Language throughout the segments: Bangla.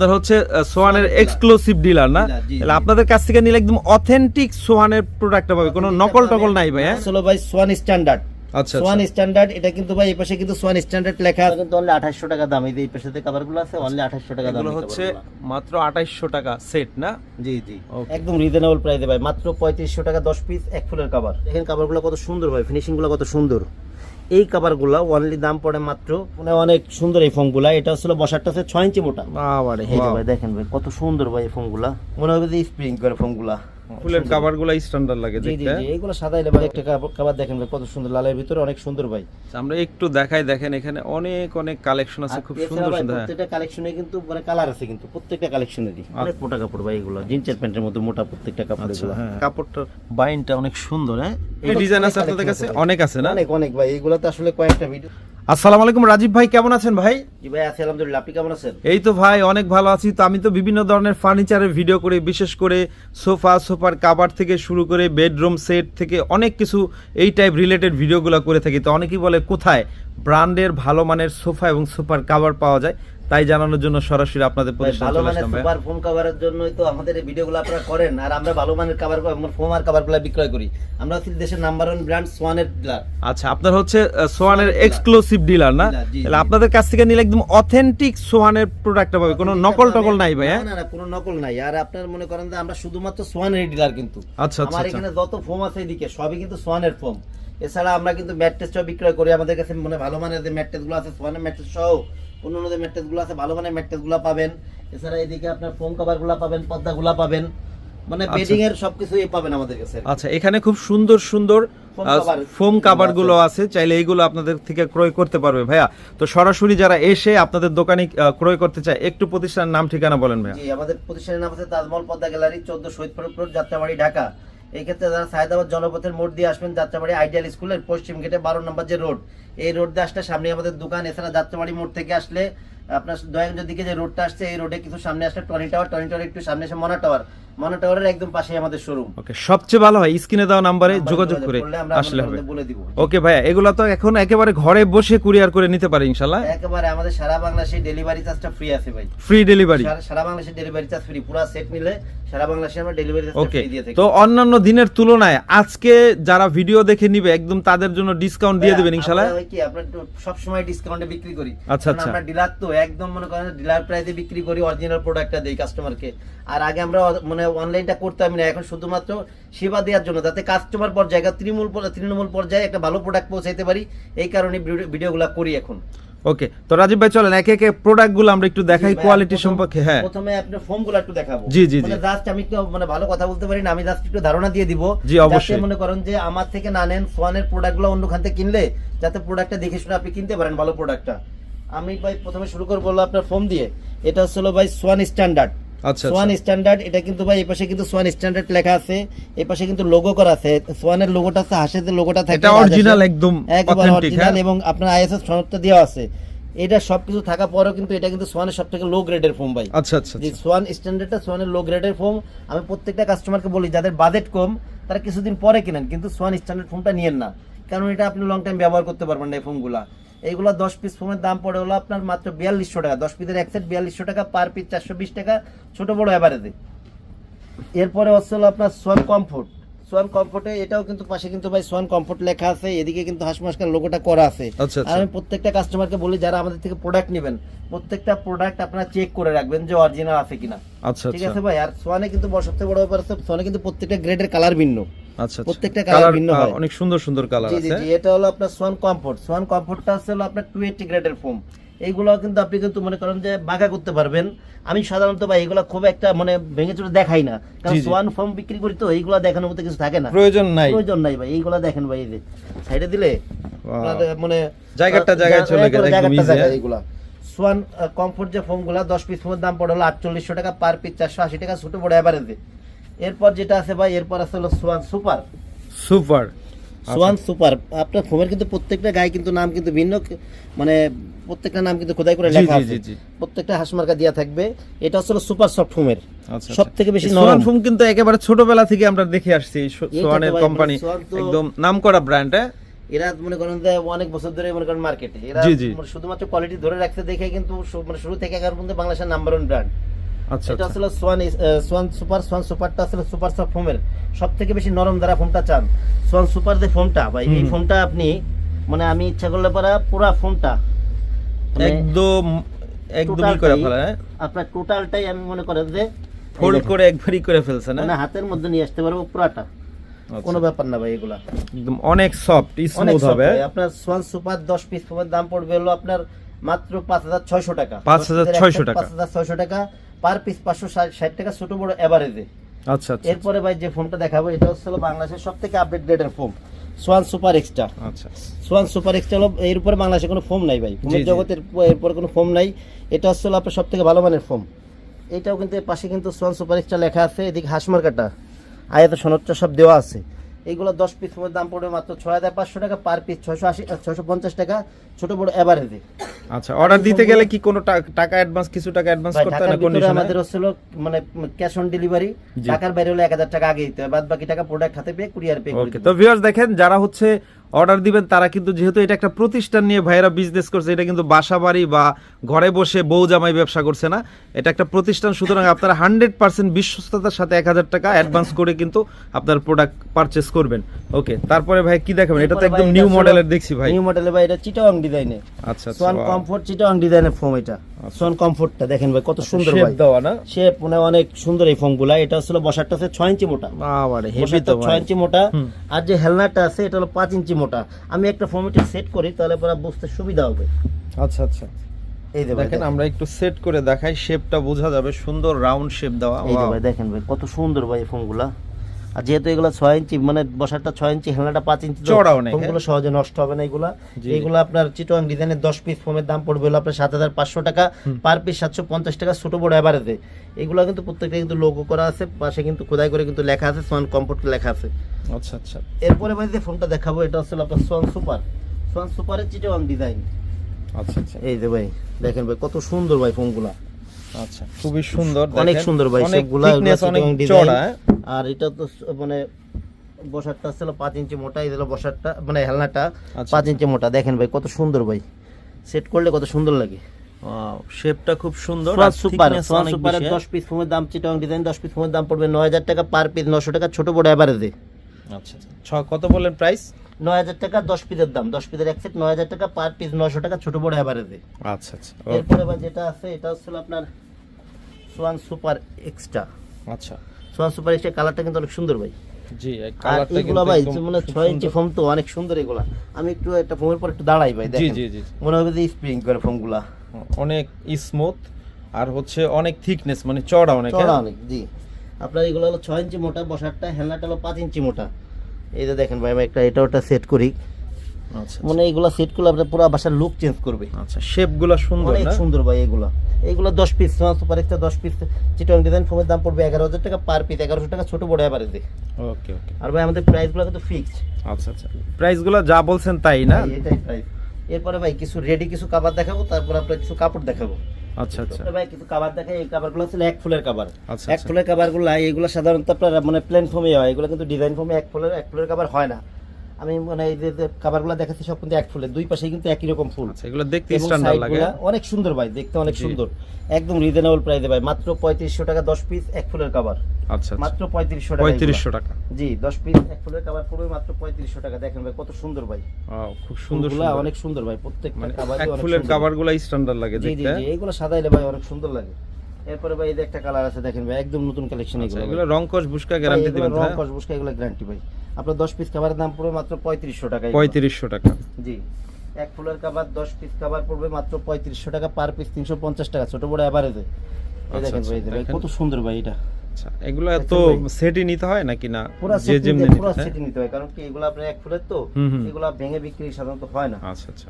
আপনার হচ্ছে সোয়ানের এক্সক্লুসিভ ডিলার। না? তাহলে আপনাদের কাছ থেকে নিলে একদম অথেন্টিক সোয়ানের প্রোডাক্টটা পাবে। কোনো নকল টকল নাই ভাই হ্যাঁ? আসলে ভাই সোয়ান স্ট্যান্ডার্ড আচ্ছা সোয়ান স্ট্যান্ডার্ড এটা কিন্তু ভাই এই পাশে কিন্তু সোয়ান স্ট্যান্ডার্ড লেখা আছে। কিন্তু অনলি 2800 টাকা দাম। এই যে এই পাশে যে কভারগুলো আছে অনলি 2800 টাকা দাম এগুলো হচ্ছে মাত্র আঠাইশশো টাকা সেট না? জি জি। একদম রিজনেবল প্রাইসে ভাই মাত্র 3500 টাকা 10 পিস এক ফুলের কভার দেখেন কভারগুলো কত সুন্দর ভাই ফিনিশিংগুলো কত সুন্দর। এই কভারগুলো অনলি দাম পড়ে মাত্র মানে অনেক সুন্দর এই ফোমগুলা এটা আসলে বসারটা হচ্ছে ছয় ইঞ্চি মোটা। বাবারে। দেখেন ভাই কত সুন্দর ভাই এই ফোনগুলা মনে হবে যে স্প্রিং করে ফোমগুলা ফুলের কাভারগুলো স্ট্যান্ডার্ড লাগে জি জি দেখতে। জি এইগুলো সাদা এলে ভাই একটা কাভার দেখেন ভাই কত সুন্দর লালের ভিতরে অনেক সুন্দর ভাই। আমরা একটু দেখাই দেখেন এখানে অনেক অনেক কালেকশন আছে খুব সুন্দর সুন্দর হ্যাঁ। প্রত্যেকটা কালেকশনে কিন্তু মানে কালার আছে কিন্তু প্রত্যেকটা কালেকশনেরই অনেক মোটা কাপড় ভাই এগুলো জিন্সের প্যান্টের মতো মোটা প্রত্যেকটা কাপড় আচ্ছা এগুলো। হ্যাঁ। কাপড়টা বাইনটা অনেক সুন্দর হ্যাঁ? এই ডিজাইন আছে আপনাদের কাছে? অনেক আছে না? অনেক অনেক ভাই এইগুলো তো আসলে কয়েকটা ভিডিও আসসালামু আলাইকুম রাজীব ভাই কেমন আছেন ভাই? জি ভাই আছি আলহামদুলিল্লাহ আপনি কেমন আছেন? এই তো ভাই অনেক ভালো আছি। তো আমি তো বিভিন্ন ধরনের ফার্নিচারের ভিডিও করে বিশেষ করে সোফা সোফার কাভার থেকে শুরু করে বেডরুম সেট থেকে অনেক কিছু এই টাইপ রিলেটেড ভিডিওগুলো করে থাকি। তো অনেকেই বলে কোথায়? ব্র্যান্ডের ভালো মানের সোফা এবং সোফার কাভার পাওয়া যায়। তাই জানানোর জন্য সরাসরি আপনাদের প্রতিষ্ঠান ভালো মানের সুপার ফোম কভারের জন্যই তো আমাদের এই ভিডিওগুলো আপনারা করেন আর আমরা ভালো মানের কভার ফোম আর কভারগুলো বিক্রয় করি। আমরা হচ্ছে দেশের নাম্বার ওয়ান ব্র্যান্ড সোয়ানের ডিলার আচ্ছা আপনার হচ্ছে সোয়ানের এক্সক্লুসিভ ডিলার না? তাহলে আপনাদের কাছ থেকে নিলে একদম অথেন্টিক সোয়ানের প্রোডাক্ট পাবে। কোনো নকল টকল নাই ভাই হ্যাঁ? না না কোনো নকল নাই। আর আপনার মনে করেন যে আমরা শুধুমাত্র সোয়ানের ডিলার কিন্তু। আচ্ছা, আচ্ছা, আমার আচ্ছা। এখানে যত ফোম আছে এদিকে সবই কিন্তু সোয়ানের ফোম। এছাড়া আমরা কিন্তু ম্যাট্রেসও বিক্রয় করি। আমাদের কাছে মানে ভালো মানের যে ম্যাট্রেসগুলো আছে সোয়ানের ম্যাট্রেস সহ অন্যান্য যে ম্যাট্রেসগুলো আছে ভালো মানের ম্যাট্রেসগুলো পাবেন। এছাড়া এদিকে আপনার ফোম কভারগুলো পাবেন পাবেন। মানে আচ্ছা। বেডিং এর সবকিছুই পাবেন আমাদের কাছে। আচ্ছা এখানে খুব সুন্দর সুন্দর ফোম কাভারগুলো আছে। চাইলে এইগুলো আপনাদের থেকে ক্রয় করতে পারবে ভাইয়া। তো সরাসরি যারা এসে আপনাদের দোকানে ক্রয় করতে চায় একটু প্রতিষ্ঠানের নাম ঠিকানা বলেন ভাইয়া। জি আমাদের প্রতিষ্ঠানের নাম আছে তাজমহল পদ্মা গ্যালারি চোদ্দ শহীদপুর রোড যাত্রাবাড়ি ঢাকা। এই ক্ষেত্রে যারা সায়দাবাদ জনপথের মোড় দিয়ে আসবেন যাত্রাবাড়ি আইডিয়াল স্কুলের পশ্চিম গেটে বারো নম্বর যে রোড, এই রোড দিয়ে আসলে সামনে আমাদের দোকান। এছাড়া যাত্রাবাড়ি মোড় থেকে আসলে আপনার দয়াগঞ্জের দিকে যে রোডটা আসছে, এই রোডে কিছু সামনে আসলে টনি টাওয়ার টনি টাওয়ার একটু সামনে এসে মনা টাওয়ার। মনা টাওয়ারের একদম পাশেই আমাদের শোরুম ওকে সবচেয়ে ভালো হয় স্ক্রিনে দেওয়া নাম্বারে যোগাযোগ করে আসলে হবে। বলে দিব। ওকে ভাইয়া এগুলো তো এখন একেবারে ঘরে বসে কুরিয়ার করে নিতে পারে ইনশাল্লাহ একেবারে আমাদের সারা বাংলাদেশে ডেলিভারি চার্জটা ফ্রি আছে ভাই। ফ্রি ডেলিভারি সারা- সারা বাংলাদেশে ডেলিভারি চার্জ ফ্রি পুরো সেট নিলে সারা বাংলাদেশে আমরা ডেলিভারি চার্জ ফ্রি দিয়ে থাকি। তো অন্যান্য দিনের তুলনায় আজকে যারা ভিডিও দেখে নিবে একদম তাদের জন্য ডিসকাউন্ট দিয়ে দিবেন হয় কি আমরা ডিসকাউন্টে বিক্রি করি। আচ্ছা, আচ্ছা। আমরা ডিলার তো একদম মনে করেন ডিলার প্রাইসে বিক্রি করি অরিজিনাল প্রোডাক্টটা দেই কাস্টমারকে আর আগে আমরা মানে অনলাইনটা করতাম না এখন শুধুমাত্র সেবা দেওয়ার জন্য যাতে কাস্টমার পর্যায়ে তৃণমূল তৃণমূল পর্যায়ে একটা ভালো প্রোডাক্ট পৌঁছাইতে পারি এই কারণে ভিডিওগুলো করি এখন। ওকে তো রাজীব ভাই চলেন একে একে প্রোডাক্টগুলো আমরা একটু দেখাই কোয়ালিটি সম্পর্কে হ্যাঁ। প্রথমে আপনার ফর্মগুলো একটু দেখাবো। জি, জি, জি। মানে জাস্ট আমি একটু মানে ভালো কথা বলতে পারি না আমি জাস্ট একটু ধারণা দিয়ে দিব। জি, অবশ্যই। মনে করেন যে আমার থেকে না নেন সোয়ানের প্রোডাক্টগুলো অন্য খান থেকে কিনলে যাতে প্রোডাক্টটা দেখে শুনে আপনি কিনতে পারেন ভালো প্রোডাক্টটা আমি ভাই প্রথমে শুরু করব আপনার ফোম দিয়ে। এটা হচ্ছে হলো ভাই সোয়ান স্ট্যান্ডার্ড সোয়ান স্ট্যান্ডার্ড এটা কিন্তু ভাই এই পাশে কিন্তু সোয়ান স্ট্যান্ডার্ড লেখা আছে এই পাশে কিন্তু লোগো করা আছে। সোয়ানের লোগোটা আছে হাঁসের যে লোগোটা থাকে এটা অরিজিনাল একদম একবার অথেন্টিক অরিজিনাল হ্যাঁ এবং আপনার আইএসএস সনদটা দেওয়া আছে। এটা সবকিছু থাকা পরেও কিন্তু এটা কিন্তু সোয়ানের সব থেকে লো গ্রেডের ফোম ভাই। আচ্ছা আচ্ছা যে সোয়ান স্ট্যান্ডার্ডটা সোয়ানের লো গ্রেডের ফোম আমি প্রত্যেকটা কাস্টমারকে বলি যাদের বাজেট কম তারা কিছুদিন পরে কিনেন কিন্তু সোয়ান স্ট্যান্ডার্ড ফোমটা নিয়েন না। কারণ এটা আপনি লং টাইম ব্যবহার করতে পারবেন না এই ফোমগুলা এইগুলো দশ পিস ফোমের দাম পড়ে হলো আপনার মাত্র বিয়াল্লিশশো টাকা। দশ পিসের এক সেট বিয়াল্লিশশো টাকা পার পিস চারশো বিশ টাকা ছোট বড় অ্যাভারেজে এরপরে হচ্ছে হলো আপনার সোয়ান কমফোর্ট সোয়ান কমফোর্টে এটাও কিন্তু পাশে কিন্তু ভাই সোয়ান কমফোর্ট লেখা আছে এদিকে কিন্তু হাসমাসকার লোগোটা করা আছে। আচ্ছা, আচ্ছা। আর আমি প্রত্যেকটা কাস্টমারকে বলি যারা আমাদের থেকে প্রোডাক্ট নেবেন প্রত্যেকটা প্রোডাক্ট আপনারা চেক করে রাখবেন যে অরিজিনাল আছে কিনা। আচ্ছা ঠিক আচ্ছা। আছে ভাই? আর সোয়ানে কিন্তু বড়- সবচেয়ে বড় ব্যাপার সোয়ানে কিন্তু প্রত্যেকটা গ্রেডের কালার ভিন্ন। আচ্ছা প্রত্যেকটা কালার ভিন্ন হয়। অনেক সুন্দর সুন্দর কালার আছে। জি এটা হলো আপনার সোয়ান কমফোর্ট সোয়ান কমফোর্টটা হচ্ছে হলো আপনার টু এইটি গ্রেডের ফোম এইগুলো কিন্তু আপনি কিন্তু মনে করেন যে বাঁকা করতে পারবেন। আমি সাধারণত ভাই এগুলো খুব একটা মানে ভেঙে চুরে দেখাই না। কারণ। সোয়ান ফোম বিক্রি করি তো এইগুলো দেখানোর মতো কিছু থাকে না। প্রয়োজন নাই। প্রয়োজন নাই ভাই এইগুলো দেখেন ভাই এই যে সাইডে দিলে মানে জায়গাটা জায়গায় চলে গেলে একদম জায়গাটা জায়গায় হ্যাঁ? সোয়ান কমফোর্ট যে ফোমগুলা দশ পিস ফোমের দাম পড়ে হলো আটচল্লিশশো টাকা পার পিস চারশো আশি টাকা ছোট বড় অ্যাভারেজে এরপর যেটা আছে ভাই এরপর আছে হলো Swan super super Swan super আপনার ফোমের কিন্তু প্রত্যেকটা গায়ে কিন্তু নাম কিন্তু ভিন্ন মানে প্রত্যেকটা নাম কিন্তু খোদাই করে লেখা আছে। প্রত্যেকটা হাসমার্কা দেওয়া থাকবে। এটা হচ্ছে সুপার সফট ফোমের আচ্ছা সব থেকে বেশি সোয়ান নরম। ফোম কিন্তু একেবারে ছোটবেলা থেকে আমরা দেখে আসছি সোয়ানের কোম্পানি একদম নামকরা ব্র্যান্ড হ্যাঁ? এরা মনে করেন যে অনেক বছর ধরে মনে করেন মার্কেটে এরা। মানে শুধুমাত্র কোয়ালিটি ধরে রাখতে দেখে কিন্তু মানে শুরু থেকে এখন পর্যন্ত বাংলাদেশের নাম্বার ওয়ান ব্র্যান্ড এটা। আসলে সোয়ান সোয়ান সুপার সোয়ান সুপারটা আসলে সুপার সফট ফোমের সব থেকে বেশি নরম দ্বারা ফোমটা চান সোয়ান সুপার যে ফোমটা ভাই এই ফোমটা আপনি মানে আমি ইচ্ছা করলে পরে পুরা ফোমটা একদম একদমই করে ফেলা আপনার টোটালটাই আমি মনে করেন যে ফোল্ড করে একবারই করে ফেলছে না হাতের মধ্যে নিয়ে আসতে পারব পুরাটা। আচ্ছা। কোনো ব্যাপার না ভাই এগুলা। একদম অনেক সফট স্মুথ হবে। আপনার সোয়ান সুপার দশ পিস ফোমের দাম পড়বে হলো আপনার মাত্র পাঁচ হাজার ছয়শো টাকা। 5,600 টাকা। পাঁচ হাজার ছয়শো টাকা। পার পিস পাঁচশো ষাট টাকা ছোট বড় এভারেজে আচ্ছা আচ্ছা এরপরে ভাই যে ফোনটা দেখাবো এটা হচ্ছে বাংলাদেশের সব থেকে আপডেট গ্রেডের ফোন সোয়ান সুপার এক্সট্রা আচ্ছা সোয়ান সুপার এক্সট্রা হলো এর উপরে বাংলাদেশে কোনো ফোম নাই ভাই। ফোমের জগতের এরপরে কোনো ফোম নাই। এটা হচ্ছে আপনার সব থেকে ভালো মানের ফোম এটাও কিন্তু এর পাশে কিন্তু সোয়ান সুপার এক্সট্রা লেখা আছে এদিকে হাঁসমার্কাটা আয়াত সনদটা সব দেওয়া আছে। এইগুলো দশ পিস দাম পড়বে মাত্র ছয় হাজার পাঁচশো টাকা পার পিস ছয়শো আশি ছয়শো পঞ্চাশ টাকা ছোট বড় এভারেজে আচ্ছা অর্ডার দিতে গেলে কি কোনো টাকা অ্যাডভান্স কিছু টাকা অ্যাডভান্স করতে হয় না কন্ডিশন আমাদের হচ্ছিল মানে ক্যাশ অন ডেলিভারি টাকার বাইরে হলে এক হাজার টাকা আগে দিতে হয় বাদ বাকি টাকা প্রোডাক্ট হাতে পেয়ে কুরিয়ার পে করে ওকে তো ভিউয়ার্স দেখেন যারা হচ্ছে অর্ডার দিবেন তারা কিন্তু যেহেতু এটা একটা প্রতিষ্ঠান নিয়ে ভাইয়েরা বিজনেস করছে এটা কিন্তু বাসা বাড়ি বা ঘরে বসে বউ জামাই ব্যবসা করছে না। এটা একটা প্রতিষ্ঠান সুতরাং আপনারা হান্ড্রেড পার্সেন্ট বিশ্বস্ততার সাথে এক হাজার টাকা অ্যাডভান্স করে কিন্তু আপনার প্রোডাক্ট পারচেস করবেন। ওকে তারপরে ভাই কি দেখাবেন? এটা তো একদম নিউ মডেলের দেখছি ভাই। নিউ মডেলের ভাই এটা চিটাং ডিজাইনে আচ্ছা আচ্ছা সোয়ান কমফোর্ট চিটাং ডিজাইনের ফোম এটা। সোয়ান কমফোর্টটা দেখেন ভাই কত সুন্দর শেপ ভাই। দেওয়া না? শেপ মানে অনেক সুন্দর এই ফোমগুলা এটা হচ্ছে বসারটা হচ্ছে ছয় ইঞ্চি মোটা। বাবারে হেভি তো ছয় ভাই। ইঞ্চি মোটা। আর যে হেলনাটা আছে এটা হলো পাঁচ ইঞ্চি মোটা আমি একটা ফর্মেটে সেট করি তাহলে পরে বুঝতে সুবিধা হবে। আচ্ছা আচ্ছা। এই দেখেন আমরা একটু সেট করে দেখাই শেপটা বোঝা যাবে সুন্দর রাউন্ড শেপ দেওয়া। এই ভাই দেখেন ভাই কত সুন্দর ভাই এই ফোনগুলা আর যেহেতু এগুলো ছয় ইঞ্চি মানে বসারটা ছয় ইঞ্চি হেলনাটা পাঁচ ইঞ্চি তো চওড়া অনেক, সহজে নষ্ট হবে না এগুলা। এগুলো আপনার চিটোয়াং ডিজাইনের দশ পিস ফোমের দাম পড়বে হলো আপনার সাত হাজার পাঁচশো টাকা পার পিস সাতশো পঞ্চাশ টাকা ছোট বড় অ্যাভারেজে এগুলো কিন্তু প্রত্যেকটা কিন্তু লোগো করা আছে পাশে কিন্তু খোদাই করে কিন্তু লেখা আছে সোয়ান কমফোর্ট লেখা আছে। আচ্ছা আচ্ছা। এরপরে ভাই যে ফোনটা দেখাবো এটা হচ্ছে আপনার সোয়ান সুপার সোয়ান সুপারের চিটোয়াং ডিজাইন আচ্ছা আচ্ছা। এই যে ভাই দেখেন ভাই কত সুন্দর ভাই ফোনগুলা আচ্ছা খুবই সুন্দর অনেক সুন্দর ভাই সবগুলা অনেক চড়া। হ্যাঁ? আর এটা তো মানে বসারটা ছিল পাঁচ ইঞ্চি মোটা এই বসারটা মানে হেলনাটা আচ্ছা, পাঁচ ইঞ্চি মোটা। দেখেন ভাই কত সুন্দর ভাই। সেট করলে কত সুন্দর লাগে। শেপটা খুব সুন্দর আর সুপার পিস ফোমের দাম চিটাং ডিজাইন দশ পিস ফোমের দাম পড়বে নয় হাজার টাকা পার পিস টাকা ছোট বড় হ্যাঁ? আচ্ছা আচ্ছা। কত বললেন প্রাইস নয় হাজার টাকা দশ পিসের দাম দশ পিসের এক সেট নয় হাজার টাকা পার পিস নশো টাকা ছোট বড় আচ্ছা আচ্ছা। এরপরে যেটা আছে এটা হচ্ছে আপনার সোয়ান সুপার এক্সট্রা আচ্ছা। সুপার এক্সট্রা কালারটা কিন্তু অনেক সুন্দর ভাই। জি কালারটা কিন্তু ভাই মানে খুব ছয় ইঞ্চি ফোম তো অনেক সুন্দর এগুলা। আমি একটু একটা ফোমের পর একটু দাঁড়াই ভাই দেখেন। জি জি। মনে হবে যে স্প্রিং করে ফোমগুলা অনেক স্মুথ আর হচ্ছে অনেক থিকনেস মানে চড়া অনেক চড়া হ্যাঁ? অনেক জি। আপনার এগুলো হলো ছয় ইঞ্চি মোটা বসারটা হেলনাটা হলো পাঁচ ইঞ্চি মোটা। এই যে দেখেন ভাই আমি একটা এটা ওটা সেট করি। মানে এইগুলা সেট করলে আপনার পুরো বাসার লুক চেঞ্জ করবে। আচ্ছা শেপগুলো সুন্দর অনেক সুন্দর ভাই এগুলা। দশ পিস সুপার দশ পিস চিটং ডিজাইন ফোমের দাম পড়বে এগারো হাজার টাকা পার পিস এগারোশো টাকা ছোট বড় অ্যাভারেজে ওকে ওকে আর ভাই আমাদের প্রাইসগুলো কিন্তু ফিক্সড আচ্ছা আচ্ছা। প্রাইসগুলো যা বলছেন তাই না? এটাই প্রাইস এরপরে ভাই কিছু রেডি কিছু কাবার দেখাবো তারপর আপনার কিছু কাপড় দেখাবো। আচ্ছা আচ্ছা। ভাই কিছু কাবার দেখাই এই কাবারগুলো হচ্ছে এক ফুলের কাবার আচ্ছা, এক আচ্ছা। ফুলের কাবারগুলো এগুলো সাধারণত আপনার মানে প্লেন ফোমে হয় এগুলো কিন্তু ডিজাইন ফোমে এক ফুলের এক ফুলের কাবার হয় না। আমি মানে এই যে কাবারগুলো দেখাচ্ছি সব কিন্তু এক ফুলের দুই পাশে কিন্তু একই রকম ফুল। আচ্ছা এগুলো দেখতে স্ট্যান্ডার্ড লাগে। অনেক সুন্দর ভাই দেখতে অনেক সুন্দর। একদম রিজনেবল প্রাইসে ভাই মাত্র পঁয়ত্রিশশো টাকা দশ পিস এক ফুলের কাবার আচ্ছা আচ্ছা। মাত্র পঁয়ত্রিশশো টাকা পঁয়ত্রিশশো এগুলা। টাকা। জি দশ পিস এক ফুলের কাবার পুরো মাত্র পঁয়ত্রিশশো টাকা। দেখেন ভাই কত সুন্দর ভাই। খুব সুন্দর অনেক সুন্দর ভাই প্রত্যেকটা মানে কাবারই এক ফুলের সুন্দর। কাভারগুলা স্ট্যান্ডার্ড লাগে জি জি জি এগুলো সাদাইলে ভাই অনেক সুন্দর লাগে। এরপরে ভাই এই যে একটা কালার আছে দেখেন ভাই একদম নতুন কালেকশন আচ্ছা, এগুলো এগুলো রং কস বুস্কা গ্যারান্টি এগুলো দিবেন রং হ্যাঁ? কস বুসকা এগুলো গ্যারান্টি ভাই। আপনার দশ পিস খাবারের দাম পড়বে মাত্র পঁয়ত্রিশশো টাকা। পঁয়ত্রিশশো টাকা। জি। এক ফুলের কাবার দশ পিস খাবার পড়বে মাত্র পঁয়ত্রিশশো টাকা পার পিস তিনশো পঞ্চাশ টাকা ছোট বড় অ্যাভারেজে এই আচ্ছা, দেখেন ভাই ভাই কত সুন্দর ভাই এটা। আচ্ছা এগুলো এত সেটই নিতে হয় নাকি না? পুরো যেমনি নিতে হয়? নিতে হয়। কারণ কি এগুলো আপনার এক ফুলের তো। এগুলো ভেঙে বিক্রি সাধারণত হয় না। আচ্ছা আচ্ছা।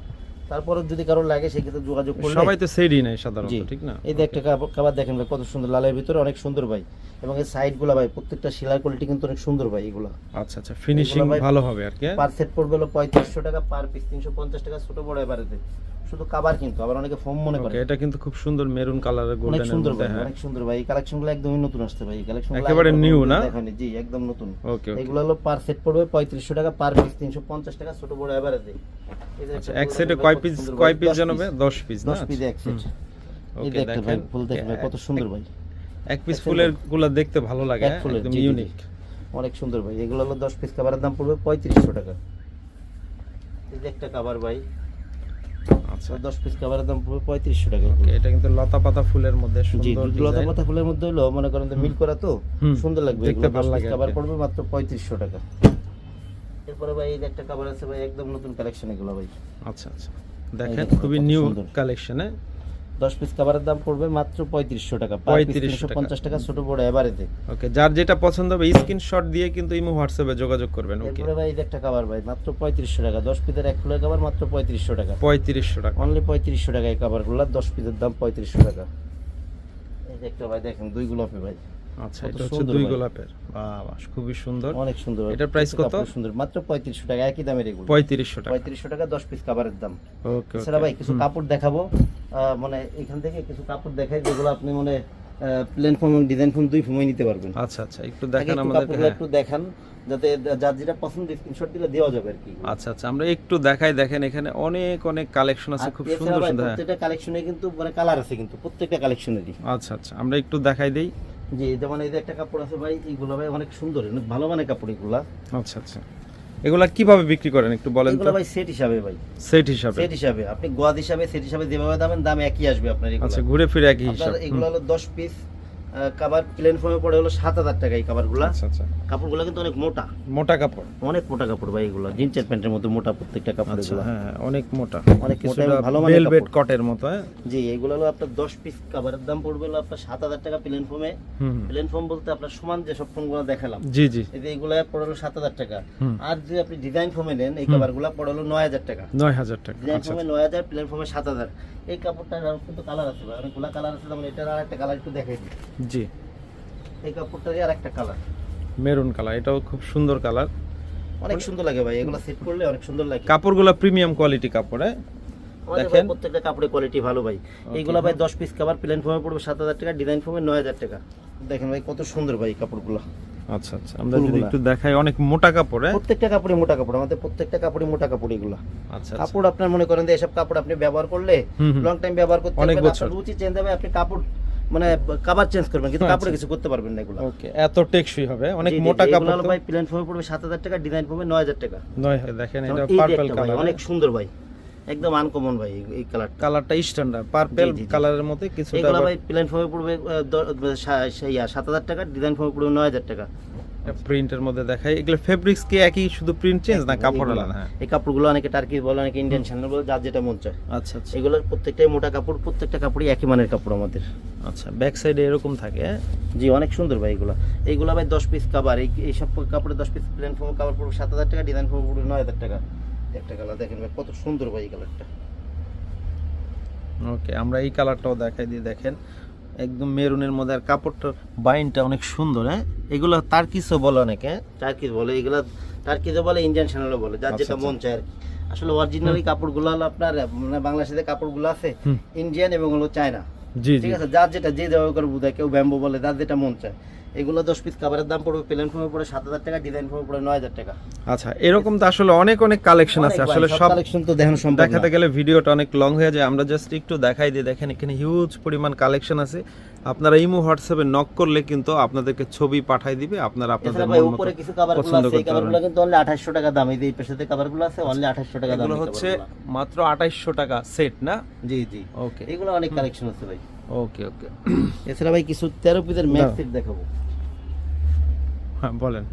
তারপরে যদি কারও লাগে সেক্ষেত্রে যোগাযোগ করলে সবাই তো সেটই নেয় সাধারণত ঠিক না? এই যে একটা খাবার দেখেন ভাই কত সুন্দর লালের ভিতরে অনেক সুন্দর ভাই। এবং এই সাইডগুলা ভাই প্রত্যেকটা শিলার কোয়ালিটি কিন্তু অনেক সুন্দর ভাই এগুলা। আচ্ছা আচ্ছা ফিনিশিং ভালো হবে আর কি হ্যাঁ? পার সেট পড়বে হলো পঁয়ত্রিশশো টাকা পার পিস তিনশো পঞ্চাশ টাকা ছোট বড় এবারেতে শুধু কাবার কিন্তু আবার অনেকে ফোম মনে করে। এটা কিন্তু খুব সুন্দর মেরুন কালারের গোল্ডেন অনেক সুন্দর ভাই হ্যাঁ? অনেক সুন্দর ভাই এই কালেকশনগুলো একদমই নতুন আসছে ভাই এই কালেকশন একেবারে new না? দেখানি জি একদম নতুন। ওকে এগুলো হলো পার সেট পড়বে পঁয়ত্রিশশো টাকা পার পিস তিনশো পঞ্চাশ টাকা ছোট বড় এভারেজে আচ্ছা এক সেটে কয় পিস কয় পিস জানাবে 10 পিস না দশ পিস এক সেট এই ওকে দেখতে ভাই দেখেন ফুল দেখেন কত সুন্দর ভাই। এক পিস ফুলেরগুলা দেখতে ভালো লাগে হ্যাঁ? একদম। ইউনিক অনেক সুন্দর ভাই। এগুলো হলো দশ পিস কাভারের দাম পড়বে পঁয়ত্রিশশো টাকা। এই যে একটা কাভার ভাই। আচ্ছা। দশ পিস কাভারের দাম পড়বে পঁয়ত্রিশশো টাকা এটা কিন্তু লতা পাতা ফুলের মধ্যে জি সুন্দর লতা পাতা ফুলের মধ্যে হলো মনে করেন যে মিল করা তো সুন্দর লাগবে দেখতে ভালো লাগে কাভার পড়বে মাত্র পঁয়ত্রিশশো টাকা। এরপরে ভাই এই যে একটা কাভার আছে ভাই একদম নতুন কালেকশন এগুলো ভাই। আচ্ছা আচ্ছা। দেখেন খুবই নিউ। কালেকশনে দশ পিস কাভারের দাম পড়বে মাত্র পঁয়ত্রিশশো টাকা 3500 টাকা। পঞ্চাশ টাকা ছোট বড় এবারেতে ওকে যার যেটা পছন্দ হবে স্ক্রিনশট দিয়ে কিন্তু ইমো হোয়াটসঅ্যাপে যোগাযোগ করবেন ওকে। ভাই এই একটা কাভার ভাই মাত্র পঁয়ত্রিশশো টাকা দশ পিসের এক ফুলের কাভার মাত্র পঁয়ত্রিশশো টাকা। পঁয়ত্রিশশো টাকা। অনলি পঁয়ত্রিশশো টাকা এই কাভারগুলো দশ পিসের দাম পঁয়ত্রিশশো টাকা। এই একটা ভাই দেখেন দুই গুলো গোলাপি ভাই। আচ্ছা এটা হচ্ছে দুই গোলাপের। বাহ বাহ খুবই সুন্দর। অনেক সুন্দর এটার price কত? সুন্দর। মাত্র পঁয়ত্রিশশো টাকা একই দামের এগুলো। পঁয়ত্রিশশো টাকা। পঁয়ত্রিশশো টাকা দশ পিস কাভারের দাম। ওকে এছাড়া ভাই কিছু কাপড় দেখাবো। মানে এখান থেকে কিছু কাপড় দেখাই যেগুলো আপনি মানে প্লেন ফর্ম ডিজাইন ফর্ম দুই ফর্মই নিতে পারবেন। আচ্ছা আচ্ছা একটু আগে দেখেন একটু আমাদেরকে কাপড়গুলো হ্যাঁ। একটু দেখান যাতে যার যেটা পছন্দ স্ক্রিনশট দিলে দেওয়া যাবে আর কি। আচ্ছা আচ্ছা আমরা একটু দেখাই দেখেন এখানে অনেক অনেক কালেকশন আছে খুব সুন্দর সুন্দর হ্যাঁ। প্রত্যেকটা কালেকশনে কিন্তু মানে কালার আছে কিন্তু প্রত্যেকটা কালেকশনেরই আচ্ছা আচ্ছা আমরা একটু দেখাই দেই। জি যেমন এই যে একটা কাপড় আছে ভাই এইগুলো ভাই অনেক সুন্দর অনেক ভালো মানের কাপড় এগুলো। আচ্ছা আচ্ছা। এগুলা কীভাবে বিক্রি করেন একটু বলেন তো? ভাই সেট হিসাবে ভাই। সেট হিসাবে? সেট হিসাবে। আপনি গোয়াদ হিসাবে সেট হিসাবে যেভাবে দামেন দাম একই আসবে আপনার এগুলো। আচ্ছা ঘুরে ফিরে একই হিসাব। এগুলো হলো দশ পিস কাভার প্লেন ফর্মে পড়ে হলো সাত হাজার টাকা এই কাভারগুলো আচ্ছা আচ্ছা। কাপড়গুলো কিন্তু অনেক মোটা। মোটা কাপড়? অনেক মোটা কাপড় ভাই এগুলো। জিন্সের প্যান্টের মতো মোটা প্রত্যেকটা কাপড় আচ্ছা এগুলো। হ্যাঁ হ্যাঁ, অনেক মোটা। অনেক মোটা ভালো মানের ভেলভেট কটের মতো হ্যাঁ? জি এগুলো হলো আপনার দশ পিস কাভারের দাম পড়বে হলো আপনার সাত হাজার টাকা প্লেন ফর্মে। প্লেন ফর্ম বলতে আপনার সমান যে সব ফর্মগুলো দেখালাম। জি জি। এই যে এগুলো পড়ে হলো সাত হাজার টাকা। আর যদি আপনি ডিজাইন ফর্মে নেন এই কাভারগুলো পড়ে হলো নয় হাজার টাকা। নয় হাজার টাকা ডিজাইন ফর্মে নয় হাজার প্লেন ফর্মে সাত হাজার। এই কাপড়টার কিন্তু কালার আছে ভাই, অনেকগুলো কালার আছে যেমন এটার আর একটা কালার একটু দেখাই দিই। জি। এই কাপড়টারই আর একটা কালার মেরুন কালার এটাও খুব সুন্দর কালার অনেক সুন্দর লাগে ভাই এগুলো সেট করলে অনেক সুন্দর লাগে। কাপড়গুলো প্রিমিয়াম কোয়ালিটি কাপড় হ্যাঁ? দেখেন। প্রত্যেকটা কাপড়ের কোয়ালিটি ভালো ভাই। এইগুলো ভাই দশ পিস কাভার প্লেন ফর্মে পড়বে সাত হাজার টাকা ডিজাইন ফর্মে নয় হাজার টাকা। দেখেন ভাই কত সুন্দর ভাই কাপড়গুলো। আচ্ছা আচ্ছা। আমরা যদি একটু দেখাই অনেক মোটা কাপড়? প্রত্যেকটা কাপড়ে মোটা কাপড় আমাদের প্রত্যেকটা কাপড়ে মোটা কাপড় এগুলো। আচ্ছা আচ্ছা। কাপড় আপনার মনে করেন যে এসব কাপড় আপনি ব্যবহার করলে। লং টাইম ব্যবহার করতে অনেক বছর। রুচি চেঞ্জ হবে আপনি কাপড় মানে কাভার চেঞ্জ করবেন কিন্তু আচ্ছা। কাপড়ে কিছু করতে পারবেন না এগুলো। ওকে এত টেকসই হবে অনেক মোটা কাপড় ভাই প্লেন ফর্মে পড়বে সাত হাজার টাকা ডিজাইন নয় হাজার টাকা। নয় দেখেন যেমন এটা পার্পল কালার অনেক সুন্দর ভাই। একদম আনকমন ভাই এই- কালারটা কালারটা স্ট্যান্ডার্ড পার্পল। কালারের মধ্যে কিছুটা এগুলো ভাই প্লেন ফর্মে পড়বে সাত হাজার টাকা ডিজাইন ফর্মে পড়বে নয় হাজার টাকা। প্রিন্টের মধ্যে দেখাই। এগুলো ফেব্রিক্স কি একই শুধু প্রিন্ট চেঞ্জ না কাপড় আলাদা? হ্যাঁ এই কাপড়গুলো অনেকে টার্কি বলে অনেকে ইন্ডিয়ান চ্যানেল বলে যার যেটা মন চায়। আচ্ছা আচ্ছা। এগুলোর প্রত্যেকটাই মোটা কাপড় প্রত্যেকটা কাপড়ই একই মানের কাপড় আমাদের। আচ্ছা ব্যাক সাইডে এরকম থাকে হ্যাঁ? জি অনেক সুন্দর ভাই এগুলো। এইগুলো ভাই দশ পিস কাবার এই এইসব কাপড়ে দশ পিস প্লেন ফর্ম কাবার পড়বে সাত হাজার টাকা ডিজাইন ফর্ম পড়বে নয় হাজার টাকা। একটা কালার দেখেন ভাই কত সুন্দর ভাই এই কালারটা ওকে আমরা এই কালারটাও দেখাই দিয়ে দেখেন একদম মেরুনের মধ্যে আর কাপড়টার বাইনটা অনেক সুন্দর হ্যাঁ? এগুলো তার কিছু বলে অনেকে হ্যাঁ? টার্কিজ বলে এগুলো টার্কিজও বলে ইন্ডিয়ান চ্যানেলও বলে যার আচ্ছা, যেটা আচ্ছা। মন চায় আর কি। আসলে অরিজিনালি কাপড়গুলো হলো আপনার মানে বাংলাদেশে কাপড়গুলো আছে ইন্ডিয়ান এবং হলো চায়না ঠিক আছে যার যেটা যে ব্যবহার করে বুঝায় কেউ ব্যাম্বো বলে যার যেটা মন চায়। এগুলো দশ পিস কাভারের দাম পড়বে প্লেন ফর্মে পড়ে সাত হাজার টাকা ডিজাইন ফর্মে পড়ে নয় হাজার টাকা। আচ্ছা এরকম তো আসলে অনেক অনেক কালেকশন আছে। আসলে সব কালেকশন তো দেখানো সম্ভব দেখাতে গেলে ভিডিওটা অনেক লং হয়ে যায়। আমরা জাস্ট একটু দেখাই দিই। দেখেন এখানে হিউজ পরিমাণ কালেকশন আছে। আপনারা ইমো হোয়াটসঅ্যাপে নক করলে কিন্তু আপনাদেরকে ছবি পাঠাই দিবে। আপনারা আপনাদের মন মতো উপরে কিছু কাভারগুলো পছন্দ আছে। এই করতে কাভারগুলো পারবেন। কিন্তু অনলি 2800 টাকা দাম। এই যে এই পেছনে কাভারগুলো আছে অনলি 2800 টাকা দাম এগুলো হচ্ছে মাত্র আঠাইশশো টাকা সেট না? জি জি। ওকে এগুলো অনেক কালেকশন আছে ভাই। ওকে ওকে এছাড়া ভাই কিছু 13 পিসের ম্যাট। সেট দেখাবো। হ্যাঁ বলেন।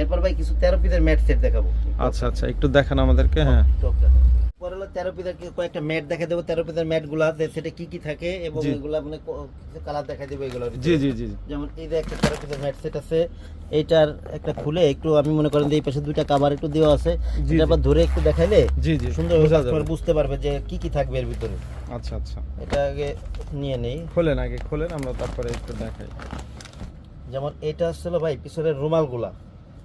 এরপর ভাই কিছু 13 পিসের ম্যাট সেট দেখাবো। আচ্ছা আচ্ছা একটু দেখান আমাদেরকে হ্যাঁ। পরে হলো 13 পিসের কি- কয়েকটা ম্যাট দেখা দেবো 13 পিসের ম্যাটগুলা সেটা কি কি থাকে এবং। এগুলা মানে কালার দেখা দেবো এগুলো জি জি জি জি। যেমন এই যে একটা তেরো ম্যাট সেট আছে এইটার একটা খুলে একটু আমি মনে করেন যে এই পাশে দুইটা কাভার একটু দেওয়া আছে এটা। আবার ধরে একটু দেখাইলে জি জি সুন্দর বোঝা বুঝতে পারবে যে কি কি থাকবে এর ভিতরে। আচ্ছা আচ্ছা। এটা আগে নিয়ে নেই। খোলেন আগে খোলেন আমরা তারপরে একটু দেখাই। যেমন এটা আসলে ভাই পিছনের রুমালগুলা।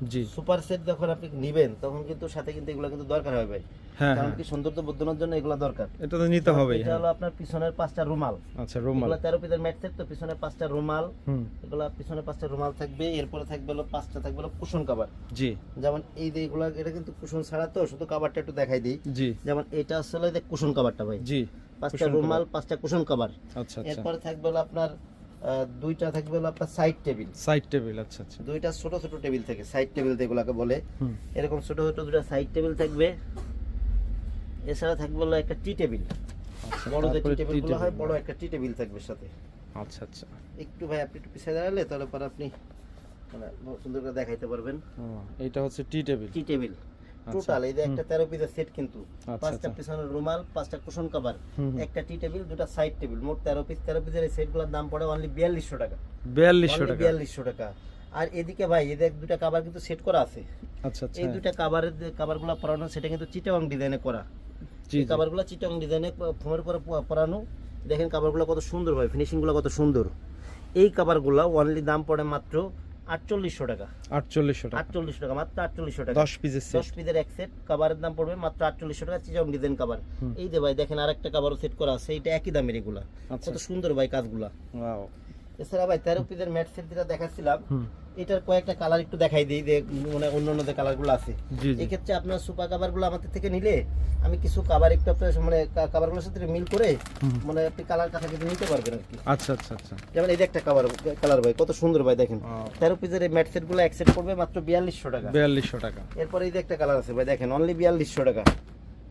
জি। সুপার সেট যখন আপনি নিবেন তখন কিন্তু সাথে কিন্তু এগুলো কিন্তু দরকার হয় ভাই। হ্যাঁ কারণ হ্যাঁ। কি সৌন্দর্য বর্ধনের জন্য এগুলো দরকার। এটা তো নিতে হবেই এটা হ্যাঁ। হলো আপনার পিছনের পাঁচটা রুমাল। আচ্ছা রুমাল। এগুলো তেরো পিসের ম্যাট সেট তো পিছনে পাঁচটা রুমাল। এগুলো পিছনে পাঁচটা রুমাল থাকবে এরপরে থাকবে হলো পাঁচটা থাকবে হলো কুশন কাভার জি। যেমন এই যে এগুলো এটা কিন্তু কুশন ছাড়া তো শুধু কাভারটা একটু দেখাই দিই। জি। যেমন এটা আসলে যে কুশন কাভারটা ভাই। জি পাঁচটা রুমাল পাঁচটা কুশন কাভার আচ্ছা আচ্ছা। এরপরে থাকবে হলো আপনার দুইটা থাকবে হলো আপনার সাইড টেবিল সাইড টেবিল আচ্ছা আচ্ছা। দুইটা ছোট ছোট টেবিল থাকে সাইড টেবিল যেগুলোকে বলে। এরকম ছোট ছোট দুটো সাইড টেবিল থাকবে। এছাড়া থাকবে হলো একটা টি টেবিল আচ্ছা, বড় যে টি তারপরে টেবিল হয় বড় একটা টি টেবিল থাকবে সাথে। আচ্ছা আচ্ছা। একটু ভাই আপনি একটু পিছিয়ে দাঁড়ালে তাহলে পরে আপনি মানে সুন্দর করে দেখাইতে পারবেন। ও, এইটা হচ্ছে tea table tea table total এই যে একটা তেরো পিসের সেট কিন্তু। আচ্ছা, পাঁচটা আচ্ছা। পিছনের রুমাল পাঁচটা কুশন কভার। একটা টি টেবিল দুটা সাইড টেবিল মোট তেরো পিস তেরো পিসের এই সেটগুলোর দাম পড়ে অনলি বিয়াল্লিশশো টাকা। বিয়াল্লিশশো টাকা। বিয়াল্লিশশো টাকা। আর এদিকে ভাই এদের দুটা কাবার কিন্তু সেট করা আছে। আচ্ছা আচ্ছা। এই দুটা কাভারের কাভারগুলো পরানো সেটা কিন্তু চিটাং ডিজাইনে করা। জি এই কাভারগুলো চিটাং ডিজাইনে ফোমের উপরে পরানো। দেখেন কাভারগুলো কত সুন্দর ভাই ফিনিশিংগুলো কত সুন্দর। এই কাভারগুলো অনলি দাম পড়ে মাত্র আটচল্লিশশো টাকা। আটচল্লিশশো টাকা। আটচল্লিশশো টাকা মাত্র আটচল্লিশশো টাকা। দশ পিসের দশ পিসের এক সেট কাভারের দাম পড়বে মাত্র আটচল্লিশশো টাকা চিটাং ডিজাইন কাভার এই যে ভাই দেখেন আরেকটা কাভারও সেট করা আছে এটা একই দামের এগুলা। আচ্ছা কত সুন্দর ভাই কাজগুলা। এছাড়া ভাই তেরো পিসের ম্যাট সেট যেটা দেখাচ্ছিলাম এটার কয়েকটা কালার একটু দেখাই দিই যে মানে অন্য অন্য যে কালারগুলো আছে। এক্ষেত্রে আপনার সুপার কাভারগুলো আমাদের থেকে নিলে আমি কিছু কাভার একটু আপনার মানে কাভারগুলোর সাথে মিল করে মানে আপনি কালার কাছা কিন্তু নিতে পারবেন আর কি। আচ্ছা আচ্ছা আচ্ছা। যেমন এই যে একটা কাভার কালার ভাই কত সুন্দর ভাই দেখেন। তেরো পিসের এই ম্যাট সেটগুলো এক সেট পড়বে মাত্র বিয়াল্লিশশো টাকা। বিয়াল্লিশশো টাকা। এরপরে এই যে একটা কালার আছে ভাই দেখেন অনলি বিয়াল্লিশশো টাকা।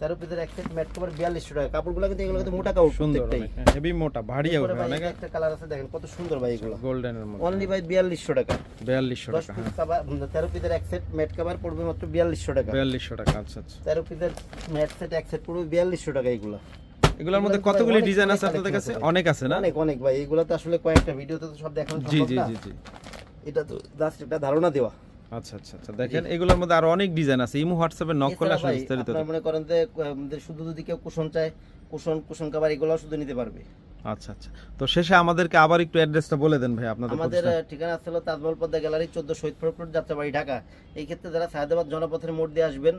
তেরো পিসের এক সেট ম্যাট কভার বিয়াল্লিশশো টাকা। কাপড়গুলো কিন্তু এগুলো কিন্তু মোটা কাপড় প্রত্যেকটাই। হেভি মোটা ভারী এই অনেক একটা কালার আছে দেখেন কত সুন্দর ভাই এগুলো। গোল্ডেনের মধ্যে। অনলি ভাই বিয়াল্লিশশো টাকা। বিয়াল্লিশশো দশ টাকা পিস হ্যাঁ। কাভার পিসের এক সেট ম্যাট কাভার পড়বে মাত্র বিয়াল্লিশশো টাকা। বিয়াল্লিশশো টাকা আচ্ছা আচ্ছা। তেরো পিসের ম্যাট সেট এক সেট পড়বে বিয়াল্লিশশো টাকা এগুলো। এগুলোর মধ্যে কতগুলি ডিজাইন আছে আপনাদের কাছে? অনেক আছে না? অনেক অনেক ভাই। এগুলো তো আসলে কয়েকটা ভিডিওতে তো সব দেখানো সম্ভব জি জি জি। এটা তো জাস্ট একটা ধারণা দেওয়া। আচ্ছা আচ্ছা আচ্ছা। দেখেন এগুলোর মধ্যে আরও অনেক ডিজাইন আছে। ইমো হোয়াটসঅ্যাপে নক করলে আসলে বিস্তারিত আপনার মনে করেন যে আমাদের শুধু যদি কেউ কুশন চায় কুশন কুশন কাবার এগুলো শুধু নিতে পারবে। আচ্ছা আচ্ছা। তো শেষে আমাদেরকে আবার একটু অ্যাড্রেসটা বলে দেন ভাই আপনাদের আমাদের ঠিকানা ছিল তাজমহল পদ্মা গ্যালারি চোদ্দ শহীদ ফরপুর যাত্রাবাড়ি ঢাকা। এই ক্ষেত্রে যারা সায়দাবাদ জনপথের মোড় দিয়ে আসবেন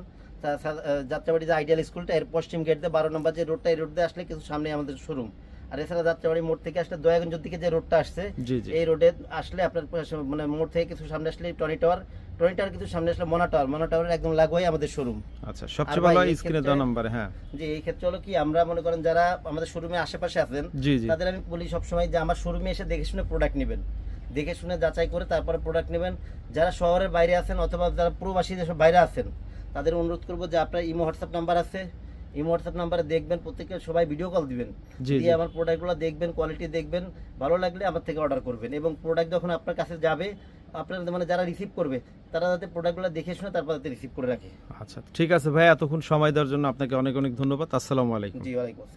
যাত্রাবাড়ি যে আইডিয়াল স্কুলটা এর পশ্চিম গেট দিয়ে বারো নম্বর যে রোডটা এই রোড দিয়ে আসলে কিছু সামনে আমাদের শোরুম আর এছাড়া যাত্রাবাড়ি মোড় থেকে আসলে দয়াগঞ্জের দিকে যে রোডটা আসছে জি জি। এই রোডে আসলে আপনার মানে মোড় থেকে কিছু সামনে আসলে টনি টাওয়ার টনি টাওয়ার কিছু সামনে আসলে মনা টাওয়ার মনা টাওয়ারের একদম লাগোই আমাদের শোরুম আচ্ছা সবচেয়ে ভালো স্ক্রিনে দেওয়া নাম্বারে হ্যাঁ। যে এই ক্ষেত্রে হলো কি আমরা মনে করেন যারা আমাদের শোরুমে আশেপাশে আছেন জি জি। তাদের আমি বলি সবসময় যে আমার শোরুমে এসে দেখে শুনে প্রোডাক্ট নেবেন। দেখে শুনে যাচাই করে তারপরে প্রোডাক্ট নেবেন। যারা শহরের বাইরে আছেন অথবা যারা প্রবাসী দেশের বাইরে আছেন তাদের অনুরোধ করব যে আপনার ইমো হোয়াটসঅ্যাপ নাম্বার আছে ইমো হোয়াটসঅ্যাপ নাম্বারে দেখবেন প্রত্যেককে সবাই ভিডিও কল দিবেন। দিয়ে আমার প্রোডাক্টগুলো দেখবেন কোয়ালিটি দেখবেন ভালো লাগলে আমার থেকে অর্ডার করবেন। এবং প্রোডাক্ট যখন আপনার কাছে যাবে আপনার মানে যারা রিসিভ করবে তারা যাতে প্রোডাক্টগুলো দেখে শুনে তারপর যাতে রিসিভ করে রাখে। আচ্ছা ঠিক আছে ভাই এতক্ষণ সময় দেওয়ার জন্য আপনাকে অনেক অনেক ধন্যবাদ। আসসালামু আলাইকুম। জি ওয়ালাইকুম আসসালাম।